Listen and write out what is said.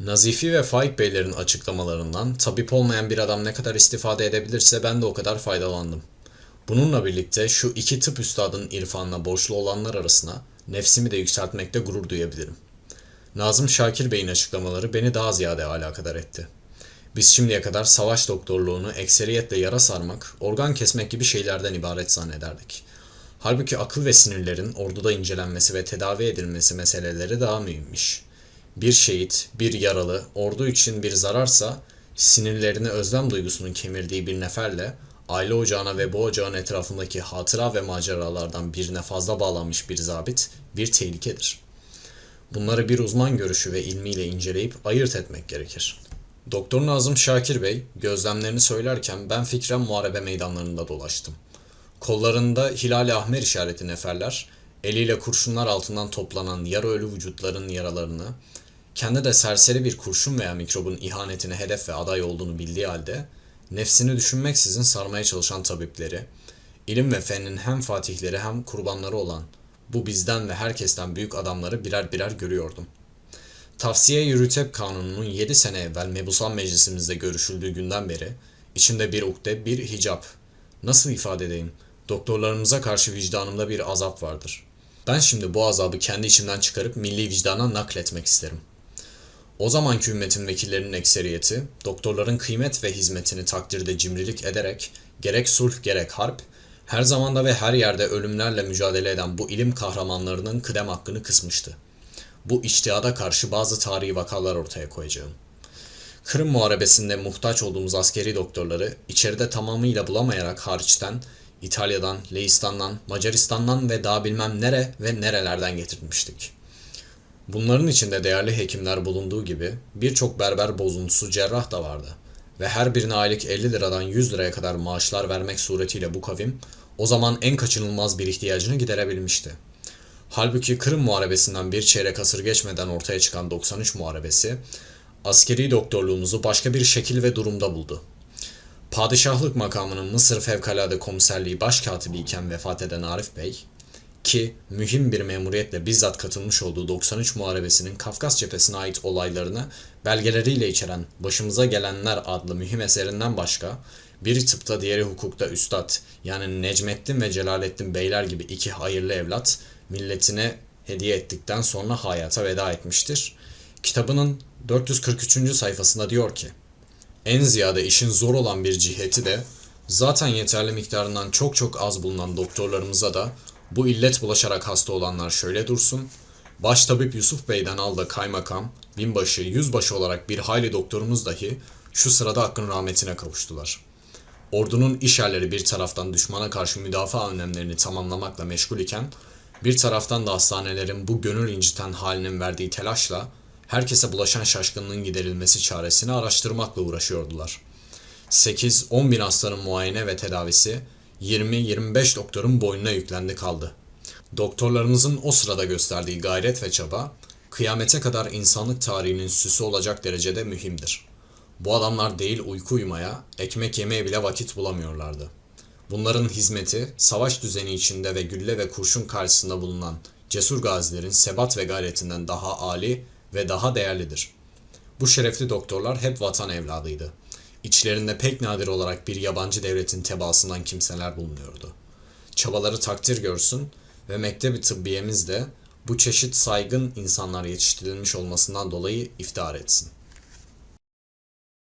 Nazifi ve Faik Beylerin açıklamalarından tabip olmayan bir adam ne kadar istifade edebilirse ben de o kadar faydalandım. Bununla birlikte şu iki tıp üstadının irfanına borçlu olanlar arasına nefsimi de yükseltmekte gurur duyabilirim. Nazım Şakir Bey'in açıklamaları beni daha ziyade alakadar etti. Biz şimdiye kadar savaş doktorluğunu ekseriyetle yara sarmak, organ kesmek gibi şeylerden ibaret zannederdik. Halbuki akıl ve sinirlerin orduda incelenmesi ve tedavi edilmesi meseleleri daha mühimmiş. Bir şehit, bir yaralı, ordu için bir zararsa sinirlerini özlem duygusunun kemirdiği bir neferle aile ocağına ve bu ocağın etrafındaki hatıra ve maceralardan birine fazla bağlanmış bir zabit bir tehlikedir. Bunları bir uzman görüşü ve ilmiyle inceleyip ayırt etmek gerekir. Doktor Nazım Şakir Bey gözlemlerini söylerken ben fikren muharebe meydanlarında dolaştım. Kollarında hilal ahmer işareti neferler, eliyle kurşunlar altından toplanan yarı ölü vücutların yaralarını, kendi de serseri bir kurşun veya mikrobun ihanetine hedef ve aday olduğunu bildiği halde, nefsini düşünmeksizin sarmaya çalışan tabipleri, ilim ve fennin hem fatihleri hem kurbanları olan bu bizden ve herkesten büyük adamları birer birer görüyordum. Tavsiye Yürütep Kanunu'nun 7 sene evvel Mebusan Meclisimizde görüşüldüğü günden beri içimde bir ukde, bir hicap. Nasıl ifade edeyim? Doktorlarımıza karşı vicdanımda bir azap vardır. Ben şimdi bu azabı kendi içimden çıkarıp milli vicdana nakletmek isterim. O zamanki ümmetin vekillerinin ekseriyeti, doktorların kıymet ve hizmetini takdirde cimrilik ederek, gerek sulh gerek harp, her zamanda ve her yerde ölümlerle mücadele eden bu ilim kahramanlarının kıdem hakkını kısmıştı. Bu içtihada karşı bazı tarihi vakalar ortaya koyacağım. Kırım Muharebesi'nde muhtaç olduğumuz askeri doktorları içeride tamamıyla bulamayarak hariçten İtalya'dan, Leistan'dan, Macaristan'dan ve daha bilmem nere ve nerelerden getirmiştik. Bunların içinde değerli hekimler bulunduğu gibi birçok berber bozuntusu cerrah da vardı. Ve her birine aylık 50 liradan 100 liraya kadar maaşlar vermek suretiyle bu kavim o zaman en kaçınılmaz bir ihtiyacını giderebilmişti. Halbuki Kırım Muharebesi'nden bir çeyrek asır geçmeden ortaya çıkan 93 Muharebesi, askeri doktorluğumuzu başka bir şekil ve durumda buldu. Padişahlık makamının Mısır Fevkalade Komiserliği Başkatibi iken vefat eden Arif Bey, ki mühim bir memuriyetle bizzat katılmış olduğu 93 Muharebesi'nin Kafkas cephesine ait olaylarını belgeleriyle içeren Başımıza Gelenler adlı mühim eserinden başka, biri tıpta diğeri hukukta üstad yani Necmettin ve Celalettin Beyler gibi iki hayırlı evlat milletine hediye ettikten sonra hayata veda etmiştir. Kitabının 443. sayfasında diyor ki, en ziyade işin zor olan bir ciheti de zaten yeterli miktarından çok çok az bulunan doktorlarımıza da bu illet bulaşarak hasta olanlar şöyle dursun. Baştabip Yusuf Bey'den al da kaymakam, binbaşı, yüzbaşı olarak bir hayli doktorumuz dahi şu sırada hakkın rahmetine kavuştular. Ordunun işerleri bir taraftan düşmana karşı müdafaa önlemlerini tamamlamakla meşgul iken, bir taraftan da hastanelerin bu gönül inciten halinin verdiği telaşla herkese bulaşan şaşkınlığın giderilmesi çaresini araştırmakla uğraşıyordular. 8-10 bin hastanın muayene ve tedavisi 20-25 doktorun boynuna yüklendi kaldı. Doktorlarımızın o sırada gösterdiği gayret ve çaba, kıyamete kadar insanlık tarihinin süsü olacak derecede mühimdir. Bu adamlar değil uyku uyumaya, ekmek yemeye bile vakit bulamıyorlardı. Bunların hizmeti, savaş düzeni içinde ve gülle ve kurşun karşısında bulunan cesur gazilerin sebat ve gayretinden daha âli ve daha değerlidir. Bu şerefli doktorlar hep vatan evladıydı. İçlerinde pek nadir olarak bir yabancı devletin tebaasından kimseler bulunuyordu. Çabaları takdir görsün ve mektebi tıbbiyemiz de bu çeşit saygın insanlar yetiştirilmiş olmasından dolayı iftihar etsin.